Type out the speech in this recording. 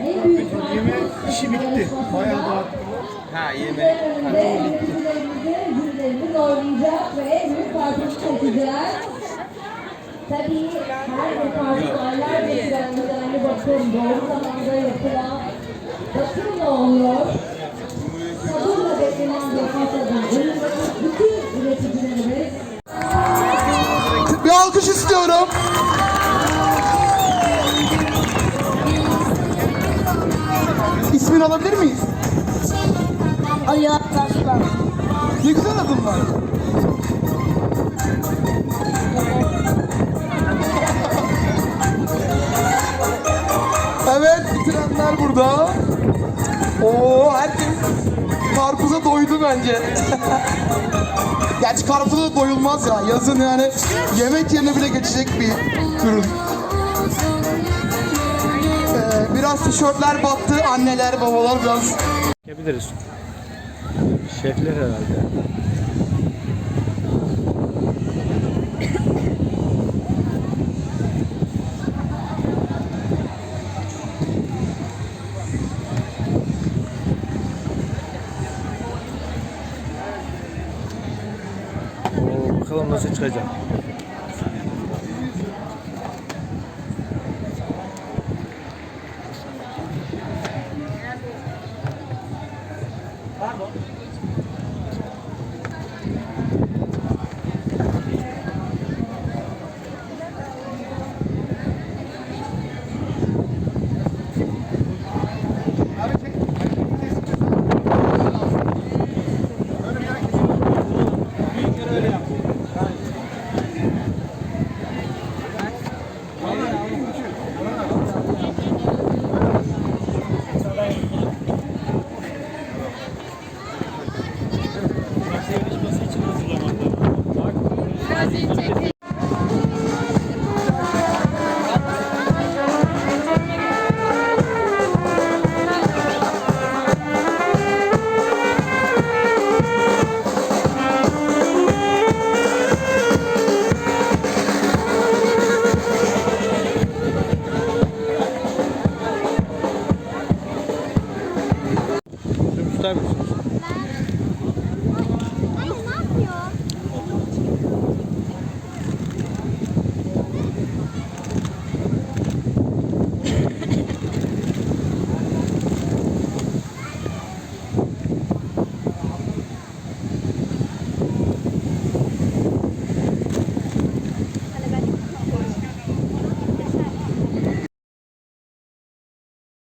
En büyük Yeme işi bitti. Bayağı da Ha yemek. ve yöneticilerimize jürilerimiz oynayacak ve en büyük farkını çekeceğiz. Tabii her departmanlar ve düzenli bakım doğru zamanda yapılan bakımla oluyor. Sabırla beklenen bir fasadır. Bütün üreticilerimiz Bir alkış istiyorum. İsmini alabilir miyiz? Ali Atlaslan. Ne güzel adın var. Evet, bitirenler burada. Oo, herkes karpuza doydu bence. Gerçi karpuza da doyulmaz ya. Yazın yani yemek yerine bile geçecek bir ürün. Biraz tişörtler battı. Anneler, babalar biraz Yapabiliriz. Şefler herhalde. Bakalım nasıl çıkacak. trabajo. Tutar mısınız?